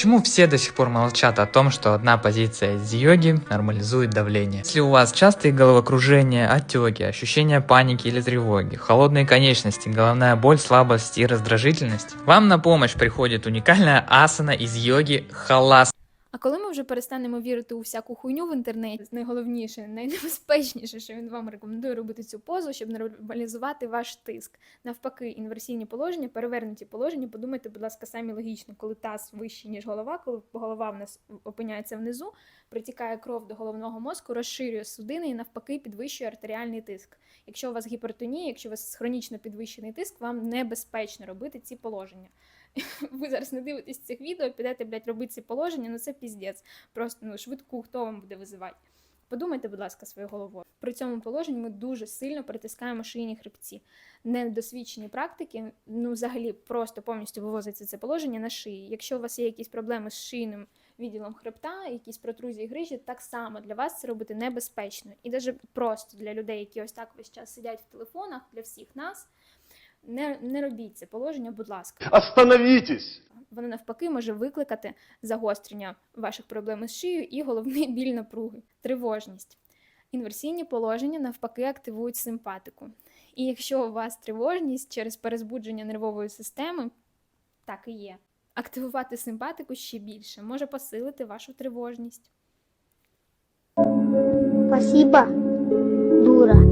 Почему все до сих пор молчат о том, что одна позиция из йоги нормализует давление? Если у вас частые головокружения, отеки, ощущение паники или тревоги, холодные конечности, головная боль, слабость и раздражительность, вам на помощь приходит уникальная асана из йоги халас. А коли ми вже перестанемо вірити у всяку хуйню в інтернеті, найголовніше, найнебезпечніше, що він вам рекомендує робити цю позу, щоб нормалізувати ваш тиск. Навпаки, інверсійні положення, перевернуті положення. Подумайте, будь ласка, самі логічно, коли таз вищий, ніж голова, коли голова в нас опиняється внизу, притікає кров до головного мозку, розширює судини і навпаки підвищує артеріальний тиск. Якщо у вас гіпертонія, якщо у вас хронічно підвищений тиск, вам небезпечно робити ці положення. Ви зараз не дивитесь цих відео, підете, блядь, робити ці положення, ну це піздець. Просто ну, швидку хто вам буде визивати. Подумайте, будь ласка, своєю головою. При цьому положенні ми дуже сильно притискаємо шийні хребці. Недосвідчені практики, ну взагалі просто повністю вивозиться це положення на шиї. Якщо у вас є якісь проблеми з шийним відділом хребта, якісь протрузії грижі, так само для вас це робити небезпечно. І навіть просто для людей, які ось так весь час сидять в телефонах, для всіх нас. Не, не робіть це положення, будь ласка. Остановитесь! Воно навпаки може викликати загострення ваших проблем із шиєю і головний біль напруги, тривожність. Інверсійні положення навпаки активують симпатику. І якщо у вас тривожність через перезбудження нервової системи, так і є. Активувати симпатику ще більше може посилити вашу тривожність. Спасибо, дура.